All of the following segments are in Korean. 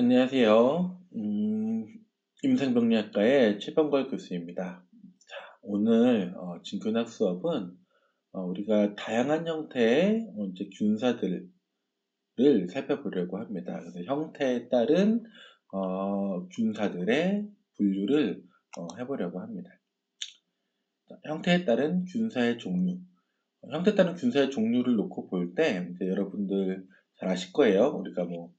안녕하세요. 음, 임상병리학과의 최병걸 교수입니다. 자, 오늘 어, 진균학 수업은 어, 우리가 다양한 형태의 어, 이제 균사들을 살펴보려고 합니다. 그래서 형태에 따른 어, 균사들의 분류를 어, 해보려고 합니다. 자, 형태에 따른 균사의 종류. 어, 형태에 따른 균사의 종류를 놓고 볼 때 여러분들 잘 아실 거예요. 우리가 뭐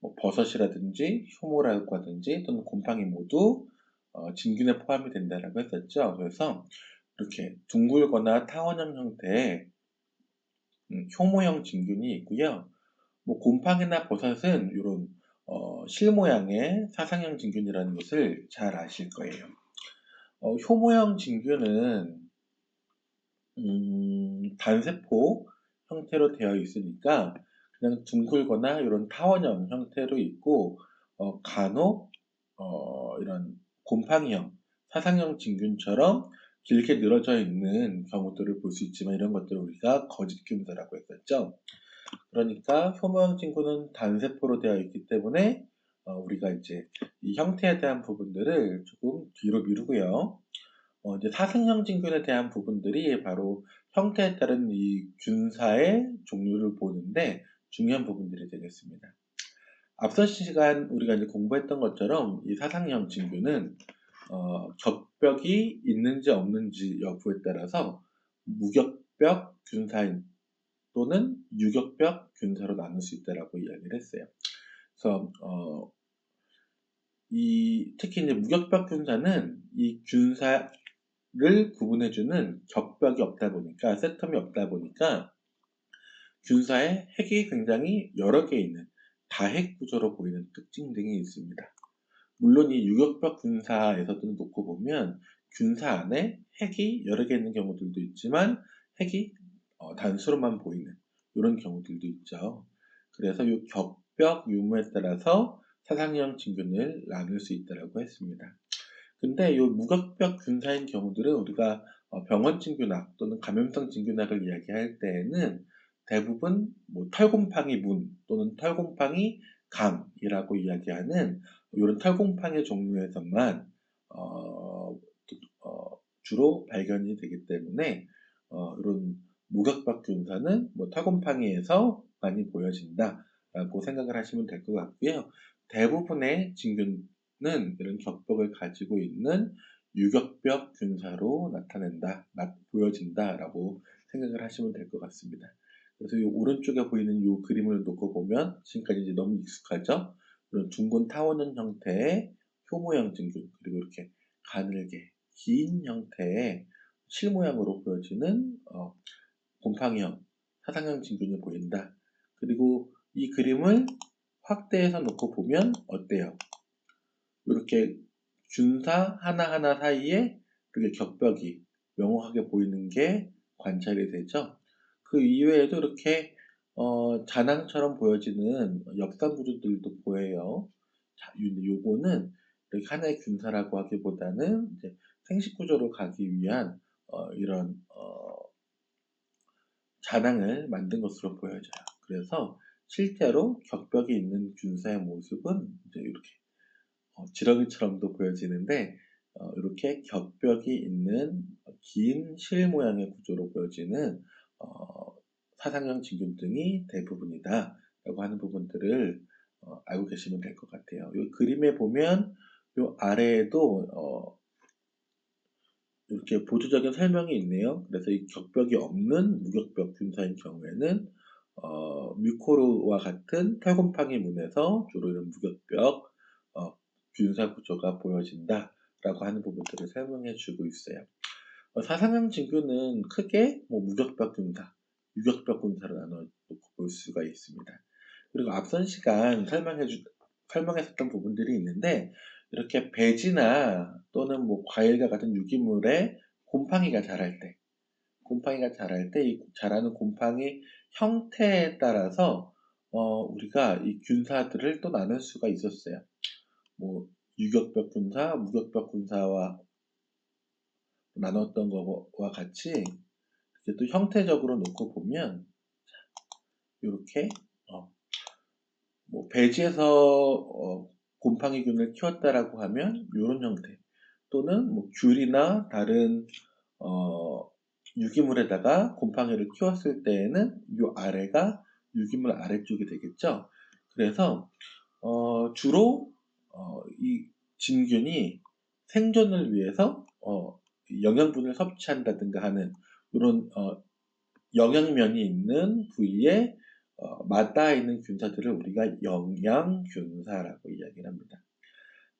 뭐 버섯이라든지 효모라고 하든지 또는 곰팡이 모두 어, 진균에 포함이 된다라고 했었죠. 그래서 이렇게 둥글거나 타원형 형태의 음, 효모형 진균이 있고요. 뭐 곰팡이나 버섯은 이런 어, 실 모양의 사상형 진균이라는 것을 잘 아실 거예요. 어, 효모형 진균은 음, 단세포 형태로 되어 있으니까 그냥 둥글거나 이런 타원형 형태로 있고 어, 간혹 어, 이런 곰팡이형, 사상형 진균처럼 길게 늘어져 있는 경우들을 볼 수 있지만 이런 것들을 우리가 거짓균사라고 했었죠. 그러니까 효모형 진균은 단세포로 되어 있기 때문에 어, 우리가 이제 이 형태에 대한 부분들을 조금 뒤로 미루고요. 어, 이제 사생형 진균에 대한 부분들이 바로 형태에 따른 이 균사의 종류를 보는데 중요한 부분들이 되겠습니다. 앞선 시간 우리가 이제 공부했던 것처럼 이 사상형 진균은 어, 겹벽이 있는지 없는지 여부에 따라서 무격벽 균사인 또는 유격벽 균사로 나눌 수 있다라고 이야기를 했어요. 그래서 어, 이 특히 이제 무격벽 균사는 이 균사를 구분해주는 격벽이 없다 보니까 세텀이 없다 보니까 균사에 핵이 굉장히 여러 개 있는 다핵 구조로 보이는 특징 등이 있습니다. 물론 이 유격벽 균사에서도 놓고 보면 균사 안에 핵이 여러 개 있는 경우들도 있지만 핵이 어, 단수로만 보이는 이런 경우들도 있죠. 그래서 이 격벽 유무에 따라서 사상형 진균을 나눌 수 있다고 했습니다. 근데 이 무격벽 균사인 경우들은 우리가 어, 병원 진균학 또는 감염성 진균학을 이야기할 때에는 대부분 뭐 털곰팡이 문 또는 털곰팡이 강이라고 이야기하는 이런 털곰팡이 종류에서만 어, 어, 주로 발견이 되기 때문에 어, 이런 무각박균사는 뭐 털곰팡이에서 많이 보여진다라고 생각을 하시면 될 것 같고요. 대부분의 진균은 이런 격벽을 가지고 있는 유격벽 균사로 나타낸다, 보여진다라고 생각을 하시면 될 것 같습니다. 그래서 이 오른쪽에 보이는 이 그림을 놓고 보면 지금까지 이제 너무 익숙하죠? 그런 둥근 타원형 형태의 효모형 진균 그리고 이렇게 가늘게 긴 형태의 실 모양으로 보여지는 어, 곰팡이형 사상형 진균이 보인다. 그리고 이 그림을 확대해서 놓고 보면 어때요? 이렇게 균사 하나하나 사이에 이렇게 격벽이 명확하게 보이는 게 관찰이 되죠. 그 이외에도 이렇게 어, 잔항처럼 보여지는 옆산 구조들도 보여요. 자, 요거는 이렇게 하나의 균사라고 하기보다는 이제 생식 구조로 가기 위한 어, 이런 어, 잔항을 만든 것으로 보여져요. 그래서 실제로 격벽이 있는 균사의 모습은 이제 이렇게 어, 지렁이처럼도 보여지는데 어, 이렇게 격벽이 있는 긴 실 모양의 구조로 보여지는 어, 사상형 진균등이 대부분이다 라고 하는 부분들을 어, 알고 계시면 될 것 같아요. 이 그림에 보면 이 아래에도 어, 이렇게 보조적인 설명이 있네요. 그래서 이 격벽이 없는 무격벽 균사인 경우에는 어, 뮤코르와 같은 털곰팡이 문에서 주로 이런 무격벽 어, 균사 구조가 보여진다 라고 하는 부분들을 설명해 주고 있어요. 어, 사상형 진균은 크게 뭐 무격벽 균사, 유격벽 균사로 나눠 볼 수가 있습니다. 그리고 앞선 시간 설명해 주, 설명했었던 부분들이 있는데 이렇게 배지나 또는 뭐 과일과 같은 유기물에 곰팡이가 자랄 때, 곰팡이가 자랄 때 이 자라는 곰팡이 형태에 따라서 어, 우리가 이 균사들을 또 나눌 수가 있었어요. 뭐 유격벽 균사, 무격벽 균사와 나눴던 것과 같이 또 형태적으로 놓고 보면 이렇게 어, 뭐 배지에서 어, 곰팡이균을 키웠다라고 하면 이런 형태 또는 뭐 귤이나 다른 어, 유기물에다가 곰팡이를 키웠을 때에는 이 아래가 유기물 아래쪽이 되겠죠. 그래서 어, 주로 어, 이 진균이 생존을 위해서 어, 영양분을 섭취한다든가 하는 이런 어, 영양면이 있는 부위에 어, 맞닿아 있는 균사들을 우리가 영양균사라고 이야기를 합니다.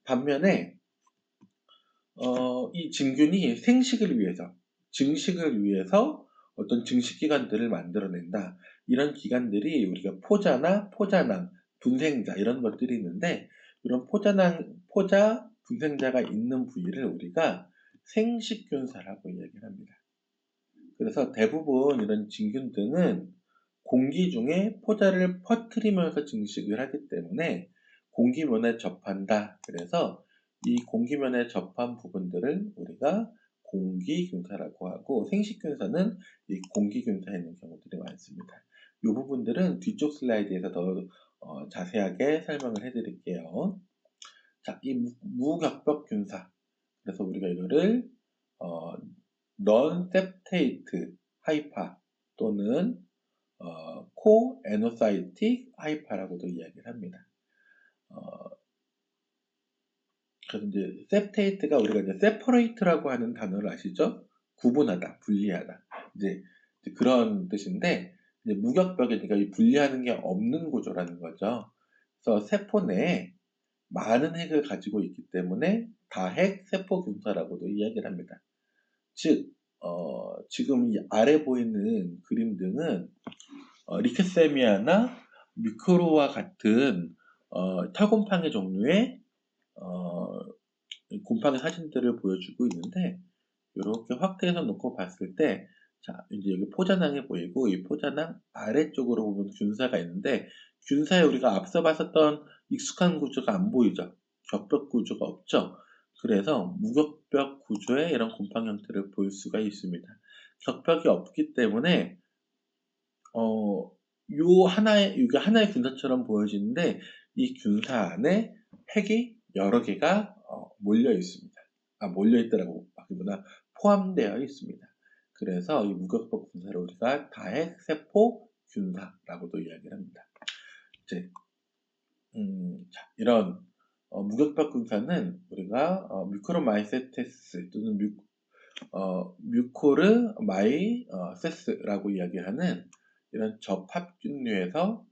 반면에 어, 이 진균이 생식을 위해서, 증식을 위해서 어떤 증식기관들을 만들어낸다. 이런 기관들이 우리가 포자나 포자낭, 분생자 이런 것들이 있는데 이런 포자낭, 포자, 분생자가 있는 부위를 우리가 생식균사라고 이야기를 합니다. 그래서 대부분 이런 진균 등은 공기 중에 포자를 퍼뜨리면서 증식을 하기 때문에 공기면에 접한다. 그래서 이 공기면에 접한 부분들을 우리가 공기균사라고 하고 생식균사는 이 공기균사에 있는 경우들이 많습니다. 이 부분들은 뒤쪽 슬라이드에서 더 어, 자세하게 설명을 해드릴게요. 자, 이 무격벽균사. 그래서 우리가 이거를 어, non-septate 하이파 또는 어, 코에노사이틱 하이파라고도 이야기를 합니다. 어, 그래서 이제 septate가 우리가 이제 separate라고 하는 단어를 아시죠? 구분하다, 분리하다. 이제, 그런 뜻인데 이제 무격벽이니까 이 분리하는 게 없는 구조라는 거죠. 그래서 세포 내에 많은 핵을 가지고 있기 때문에 다핵 세포 균사라고도 이야기를 합니다. 즉, 어, 지금 이 아래 보이는 그림 등은 어, 리케세미아나 미크로와 같은 어, 털곰팡이 종류의 어, 곰팡이 사진들을 보여주고 있는데 이렇게 확대해서 놓고 봤을 때 자, 이제 여기 포자낭이 보이고 이 포자낭 아래쪽으로 보면 균사가 있는데 균사에 우리가 앞서 봤었던 익숙한 구조가 안 보이죠. 격벽 구조가 없죠. 그래서 무격벽 구조의 이런 곰팡이 형태를 볼 수가 있습니다. 격벽이 없기 때문에 어, 요 하나의 이게 하나의 균사처럼 보여지는데 이 균사 안에 핵이 여러 개가 어, 몰려 있습니다. 아 몰려 있더라고 하기보다 포함되어 있습니다. 그래서 이 무격벽 균사를 우리가 다핵 세포 균사라고도 이야기를 합니다. 이제 음, 자, 이런 어, 무격벽 균사는 우리가 어, 뮤크로 마이세테스 또는 뮤, 어, 뮤코르 마이세스라고 이야기하는 이런 접합균류에서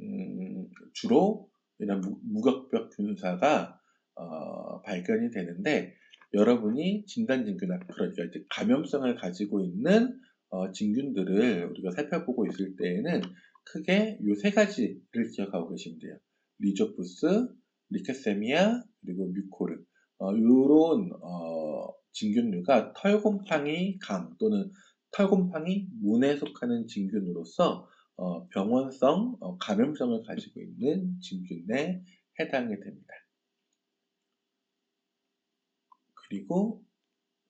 음, 주로 이런 무 격벽 균사가 어, 발견이 되는데 여러분이 진단 진균 그러니까 이제 감염성을 가지고 있는 어, 진균들을 우리가 살펴보고 있을 때에는 크게 이세 가지를 기억하고 계시면 돼요. 리조푸스, 리케세미아, 그리고 뮤코르. 어, 이런 어, 진균류가 털곰팡이 감 또는 털곰팡이 문에 속하는 진균으로서 어, 병원성 어, 감염성을 가지고 있는 진균에 해당이 됩니다. 그리고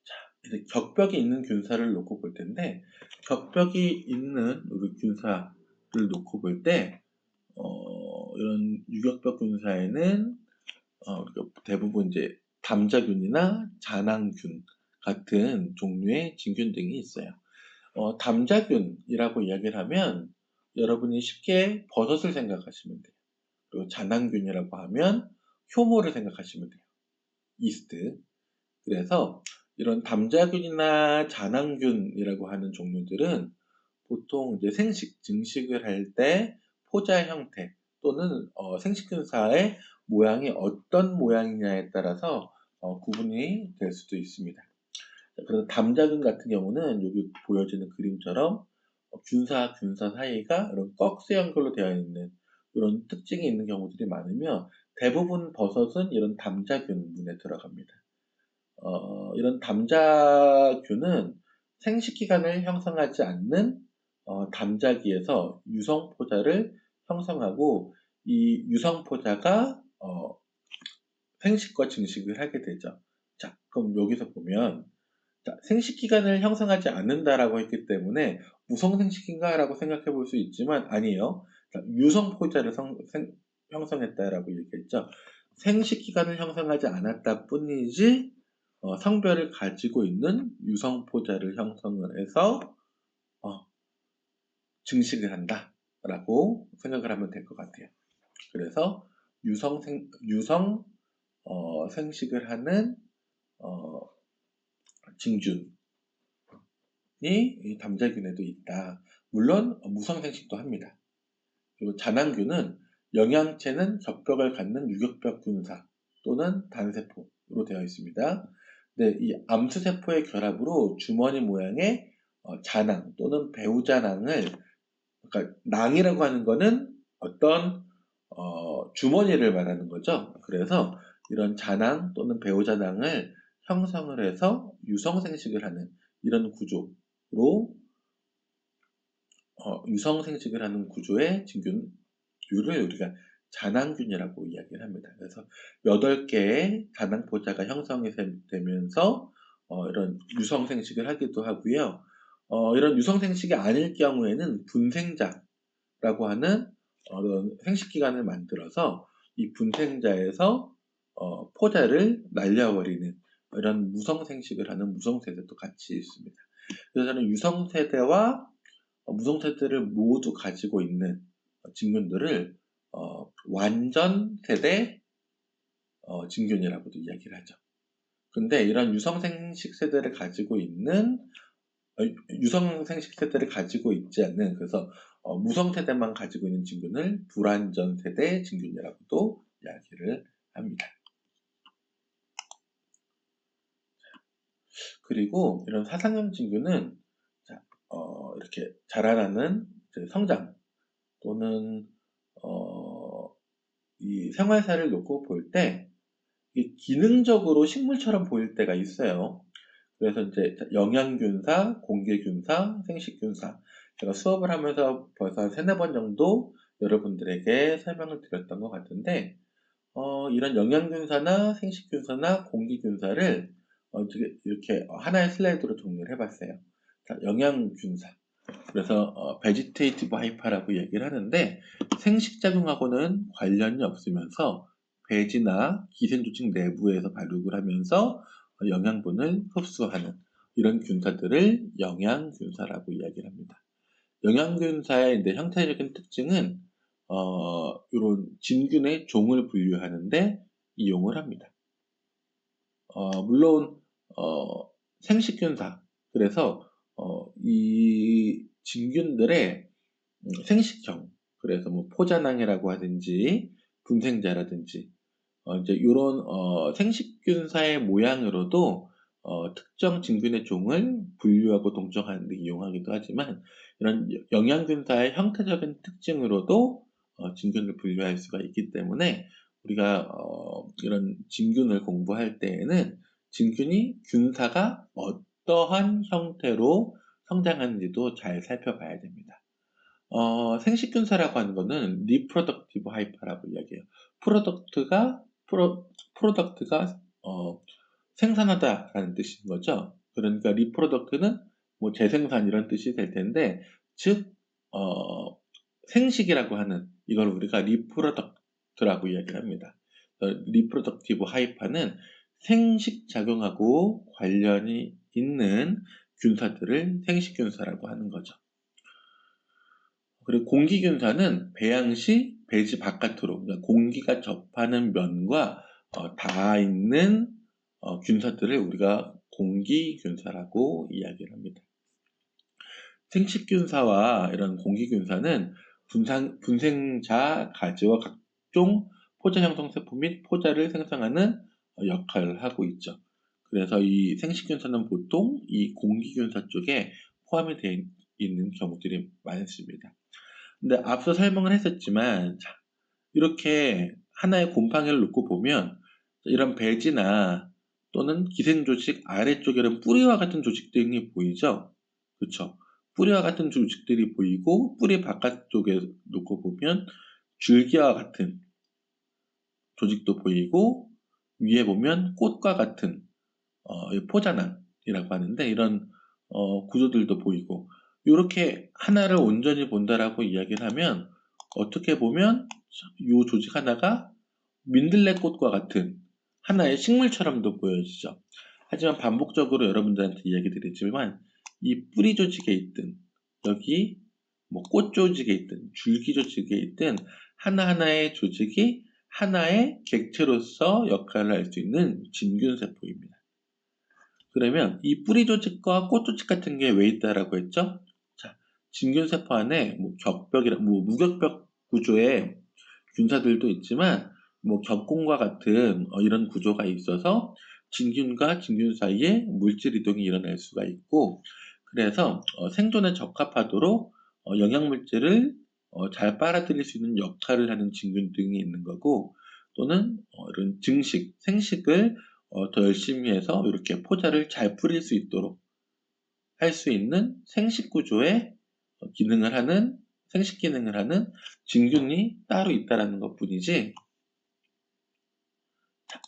자, 이제 격벽이 있는 균사를 놓고 볼 텐데 격벽이 있는 우리 균사를 놓고 볼때 어, 이런 유격벽 균사에는 어, 대부분 이제 담자균이나 잔항균 같은 종류의 진균 등이 있어요. 어, 담자균이라고 이야기를 하면 여러분이 쉽게 버섯을 생각하시면 돼요. 그리고 잔항균이라고 하면 효모를 생각하시면 돼요. 이스트. 그래서 이런 담자균이나 잔항균이라고 하는 종류들은 보통 이제 생식, 증식을 할 때 포자 형태 또는 어, 생식균사의 모양이 어떤 모양이냐에 따라서 어, 구분이 될 수도 있습니다. 그래서 담자균 같은 경우는 여기 보여지는 그림처럼 균사 균사 사이가 이런 꺽쇠 연결로 되어 있는 이런 특징이 있는 경우들이 많으며 대부분 버섯은 이런 담자균문에 들어갑니다. 어, 이런 담자균은 생식기관을 형성하지 않는 어, 담자기에서 유성포자를 형성하고 이 유성포자가 어, 생식과 증식을 하게 되죠. 자, 그럼 여기서 보면 자, 생식기관을 형성하지 않는다라고 했기 때문에 무성생식인가라고 생각해 볼 수 있지만 아니에요. 자, 유성 포자를 성- 생- 형성했다라고 얘기했죠. 생식 기관을 형성하지 않았다 뿐이지 어, 성별을 가지고 있는 유성 포자를 형성을 해서 어, 증식을 한다 라고 생각을 하면 될 것 같아요. 그래서 유성 생 유성 어, 생식을 하는 어, 징균이 이 담자균에도 있다. 물론 무성 생식도 합니다. 그리고 잔항균은 영양체는 겹벽을 갖는 유격벽 균사 또는 단세포로 되어 있습니다. 네, 이 암수세포의 결합으로 주머니 모양의 어, 잔항 또는 배우잔항을 그러니까 낭이라고 하는 거는 어떤 어, 주머니를 말하는 거죠. 그래서 이런 잔항 또는 배우잔항을 형성을 해서 유성생식을 하는 이런 구조로 어, 유성생식을 하는 구조의 진균류를 우리가 잔항균이라고 이야기를 합니다. 그래서 8개의 잔항포자가 형성이 되- 되면서 어, 이런 유성생식을 하기도 하고요. 어, 이런 유성생식이 아닐 경우에는 분생자라고 하는 어떤 생식기관을 만들어서 이 분생자에서 어, 포자를 날려버리는 이런 무성생식을 하는 무성세대도 같이 있습니다. 그래서 저는 유성세대와 어, 무성세대를 모두 가지고 있는 진균들을 어, 완전 세대 어, 진균이라고도 이야기를 하죠. 근데 이런 유성생식 세대를 가지고 있는 어, 유성생식 세대를 가지고 있지 않는 그래서 어, 무성 세대만 가지고 있는 진균을 불완전 세대 진균이라고도 이야기를 합니다. 그리고 이런 사상형 진균은 자, 어, 이렇게 자라나는 성장 또는 어, 이 생활사를 놓고 볼 때 기능적으로 식물처럼 보일 때가 있어요. 그래서 이제 영양균사, 공기균사, 생식균사 제가 수업을 하면서 벌써 한 세네 번 정도 여러분들에게 설명을 드렸던 것 같은데 어, 이런 영양균사나 생식균사나 공기균사를 어, 이렇게- 하나의 슬라이드로 정리를 해봤어요. 자, 영양균사. 그래서 어, 베지테이티브 하이파라고 얘기를 하는데 생식작용하고는 관련이 없으면서 배지나 기생조직 내부에서 발육을 하면서 어, 영양분을 흡수하는 이런 균사들을 영양균사라고 이야기를 합니다. 영양균사의 이제 형태적인 특징은 어, 이런 진균의 종을 분류하는데 이용을 합니다. 어, 물론 어, 생식균사 그래서 어, 이 진균들의 음, 생식형 그래서 뭐 포자낭이라고 하든지 분생자라든지 어, 이제 이런 어, 생식균사의 모양으로도 어, 특정 진균의 종을 분류하고 동정하는 데 이용하기도 하지만 이런 영양균사의 형태적인 특징으로도 어, 진균을 분류할 수가 있기 때문에 우리가 어, 이런 진균을 공부할 때에는 진균이 균사가 어떠한 형태로 성장하는지도 잘 살펴봐야 됩니다. 어, 생식균사라고 하는 거는 리프로덕티브 하이파라고 이야기해요. 프로덕트가 프로, 프로덕트가 어, 생산하다라는 뜻인 거죠. 그러니까 리프로덕트는 뭐 재생산 이런 뜻이 될 텐데 즉 어, 생식이라고 하는 이걸 우리가 리프로덕트라고 이야기를 합니다. 리프로덕티브 하이파는 생식 작용하고 관련이 있는 균사들을 생식 균사라고 하는 거죠. 그리고 공기 균사는 배양 시 배지 바깥으로 그러니까 공기가 접하는 면과 어, 닿아 있는 어, 균사들을 우리가 공기균사라고 이야기를 합니다. 생식균사와 이런 공기균사는 분상, 분생자 가지와 각종 포자 형성 세포 및 포자를 생성하는 역할을 하고 있죠. 그래서 이 생식균사는 보통 이 공기균사 쪽에 포함이 되어 있는 경우들이 많습니다. 근데 앞서 설명을 했었지만 자, 이렇게 하나의 곰팡이를 놓고 보면 이런 배지나 또는 기생 조직 아래쪽에는 뿌리와 같은 조직들이 보이죠. 그렇죠. 뿌리와 같은 조직들이 보이고 뿌리 바깥쪽에 놓고 보면 줄기와 같은 조직도 보이고 위에 보면 꽃과 같은 어, 포자낭이라고 하는데 이런 어, 구조들도 보이고 이렇게 하나를 온전히 본다라고 이야기를 하면 어떻게 보면 이 조직 하나가 민들레꽃과 같은 하나의 식물처럼도 보여지죠. 하지만 반복적으로 여러분들한테 이야기 드리지만 이 뿌리 조직에 있든 여기 뭐 꽃 조직에 있든 줄기 조직에 있든 하나하나의 조직이 하나의 객체로서 역할을 할 수 있는 진균세포입니다. 그러면 이 뿌리 조직과 꽃 조직 같은 게 왜 있다라고 했죠? 자, 진균세포 안에 뭐 격벽이라 뭐 무격벽 구조의 균사들도 있지만 뭐 격공과 같은 어, 이런 구조가 있어서 진균과 진균 사이에 물질 이동이 일어날 수가 있고 그래서 어, 생존에 적합하도록 어, 영양 물질을 어, 잘 빨아들일 수 있는 역할을 하는 진균 등이 있는 거고 또는 어, 이런 증식, 생식을 어, 더 열심히 해서 이렇게 포자를 잘 뿌릴 수 있도록 할 수 있는 생식 구조의 어, 기능을 하는 생식 기능을 하는 진균이 따로 있다라는 것 뿐이지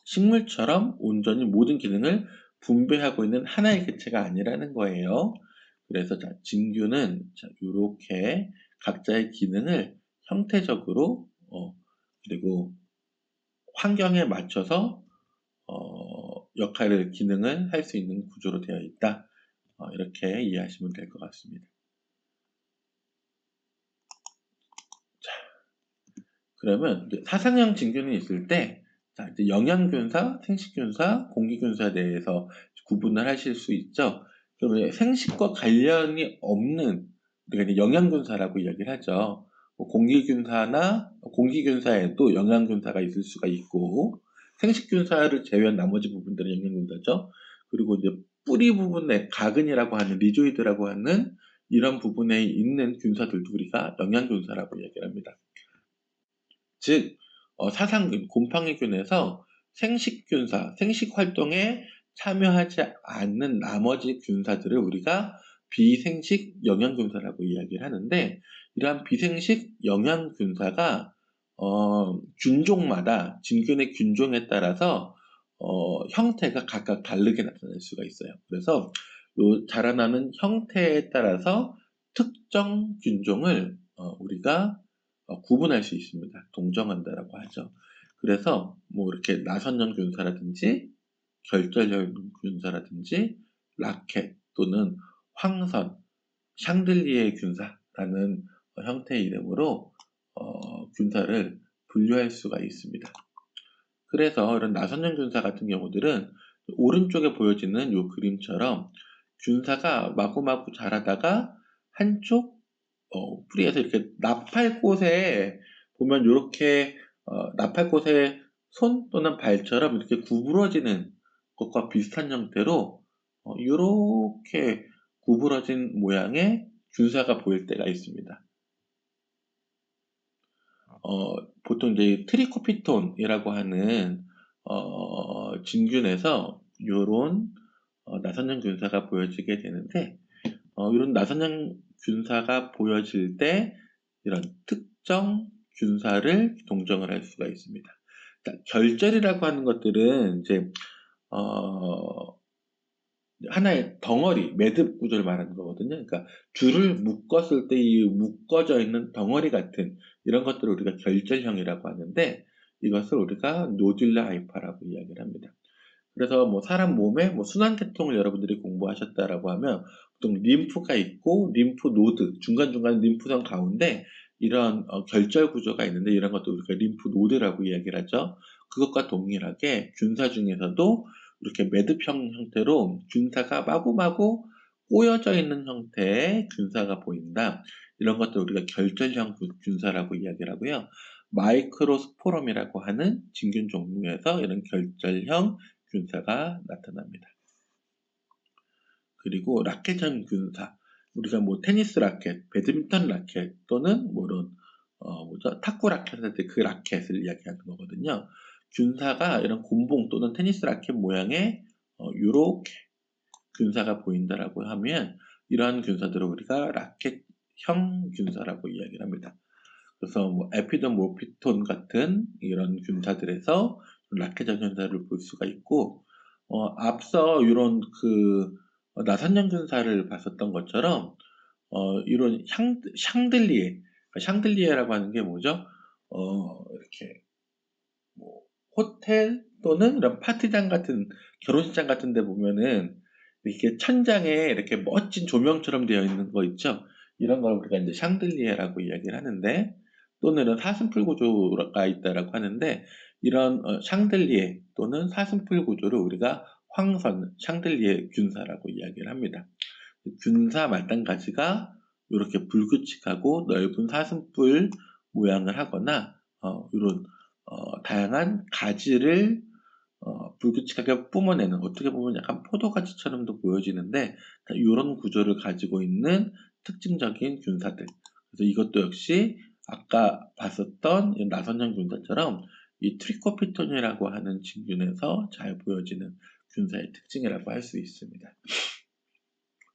식물처럼 온전히 모든 기능을 분배하고 있는 하나의 개체가 아니라는 거예요. 그래서 자, 진균은 자, 이렇게 각자의 기능을 형태적으로 어, 그리고 환경에 맞춰서 어, 역할을 기능을 할 수 있는 구조로 되어 있다. 어, 이렇게 이해하시면 될 것 같습니다. 그러면 사상형 진균이 있을 때 자, 이제 영양균사, 생식균사, 공기균사에 대해서 구분을 하실 수 있죠. 그러면 생식과 관련이 없는 우리가 영양균사라고 이야기를 하죠. 뭐 공기균사나 공기균사에도 영양균사가 있을 수가 있고 생식균사를 제외한 나머지 부분들은 영양균사죠. 그리고 이제 뿌리 부분에 가근이라고 하는 리조이드라고 하는 이런 부분에 있는 균사들도 우리가 영양균사라고 이야기를 합니다. 즉 어, 사상균, 곰팡이균에서 생식균사, 생식활동에 참여하지 않는 나머지 균사들을 우리가 비생식 영양균사라고 이야기를 하는데 이러한 비생식 영양균사가 어, 균종마다 진균의 균종에 따라서 어, 형태가 각각 다르게 나타날 수가 있어요. 그래서 요 자라나는 형태에 따라서 특정 균종을 어, 우리가 어, 구분할 수 있습니다. 동정한다라고 하죠. 그래서 뭐 이렇게 나선형 균사라든지 결절형 균사라든지 라켓 또는 황선, 샹들리에 균사라는 형태의 이름으로 어, 균사를 분류할 수가 있습니다. 그래서 이런 나선형 균사 같은 경우들은 오른쪽에 보여지는 이 그림처럼 균사가 마구마구 자라다가 한쪽 어, 뿌리에서 이렇게 나팔꽃에 보면 이렇게 어, 나팔꽃의 손 또는 발처럼 이렇게 구부러지는 것과 비슷한 형태로 어, 이렇게 구부러진 모양의 균사가 보일 때가 있습니다. 어, 보통 이제 트리코피톤이라고 하는 어, 진균에서 이런 어, 나선형 균사가 보여지게 되는데 어, 이런 나선형 균사가 보여질 때 이런 특정 균사를 동정을 할 수가 있습니다. 자, 결절이라고 하는 것들은 이제 어, 하나의 덩어리, 매듭 구조를 말하는 거거든요. 그러니까 줄을 묶었을 때 이 묶어져 있는 덩어리 같은 이런 것들을 우리가 결절형이라고 하는데 이것을 우리가 노듈라 하이파라고 이야기를 합니다. 그래서 뭐 사람 몸에 뭐 순환계통을 여러분들이 공부하셨다라고 하면 보통 림프가 있고 림프 노드 중간중간 림프선 가운데 이런 어, 결절 구조가 있는데 이런 것도 우리가 림프 노드라고 이야기를 하죠. 그것과 동일하게 균사 중에서도 이렇게 매듭형 형태로 균사가 마구마구 꼬여져 있는 형태의 균사가 보인다. 이런 것들 우리가 결절형 균사라고 이야기를 하고요. 마이크로스포럼이라고 하는 진균 종류에서 이런 결절형 균사가 나타납니다. 그리고 라켓형 균사. 우리가 뭐 테니스 라켓, 배드민턴 라켓 또는 뭐 이런 어 뭐죠 탁구 라켓 할 때 그 라켓을 이야기하는 거거든요. 균사가 이런 곤봉 또는 테니스 라켓 모양의 어, 요렇게 균사가 보인다라고 하면 이러한 균사들을 우리가 라켓형 균사라고 이야기를 합니다. 그래서 뭐 에피더모피톤 같은 이런 균사들에서 라켓형 균사를 볼 수가 있고 어, 앞서 이런 그 나선형 균사를 봤었던 것처럼 어, 이런 샹, 샹들리에 샹들리에라고 하는 게 뭐죠? 어, 이렇게 뭐 호텔 또는 이런 파티장 같은 결혼식장 같은 데 보면은 이렇게 천장에 이렇게 멋진 조명처럼 되어 있는 거 있죠? 이런 걸 우리가 이제 샹들리에라고 이야기를 하는데 또는 이런 사슴풀 구조가 있다라고 하는데 이런 어, 샹들리에 또는 사슴풀 구조를 우리가 황선, 샹들리에 균사라고 이야기를 합니다. 균사 마찬가지가 이렇게 불규칙하고 넓은 사슴뿔 모양을 하거나 어, 이런 어, 다양한 가지를 어, 불규칙하게 뿜어내는 어떻게 보면 약간 포도가지처럼도 보여지는데 이런 구조를 가지고 있는 특징적인 균사들. 그래서 이것도 역시 아까 봤었던 이 나선형 균사처럼 이 트리코피톤이라고 하는 진균에서 잘 보여지는 균사의 특징이라고 할 수 있습니다.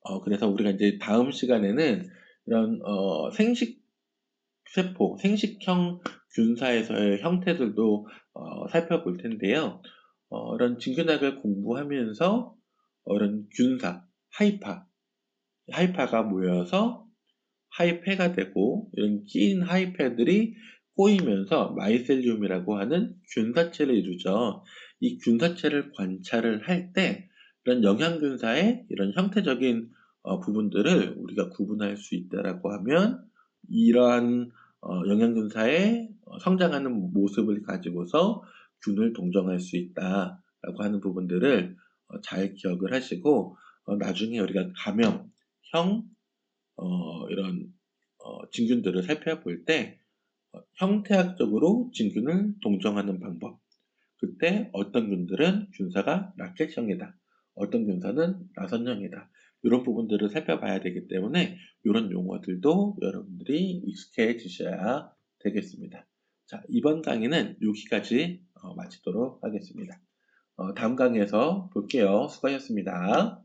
어, 그래서 우리가 이제 다음 시간에는 이런 어, 생식 세포, 생식형 균사에서의 형태들도 어, 살펴볼 텐데요. 어, 이런 진균학을 공부하면서 어, 이런 균사, 하이파, 하이파가 모여서 하이페가 되고 이런 끼인 하이페들이 꼬이면서 마이셀리움이라고 하는 균사체를 이루죠. 이 균사체를 관찰을 할 때 이런 영양균사의 이런 형태적인 어, 부분들을 우리가 구분할 수 있다라고 하면 이러한 어, 영양균사의 어, 성장하는 모습을 가지고서 균을 동정할 수 있다라고 하는 부분들을 어, 잘 기억을 하시고 어, 나중에 우리가 감염형 어, 이런 어, 진균들을 살펴볼 때 어, 형태학적으로 진균을 동정하는 방법 그때 어떤 균들은 균사가 라켓형이다 어떤 균사는 나선형이다 이런 부분들을 살펴봐야 되기 때문에 이런 용어들도 여러분들이 익숙해지셔야 되겠습니다. 자, 이번 강의는 여기까지 어, 마치도록 하겠습니다. 어, 다음 강의에서 볼게요. 수고하셨습니다.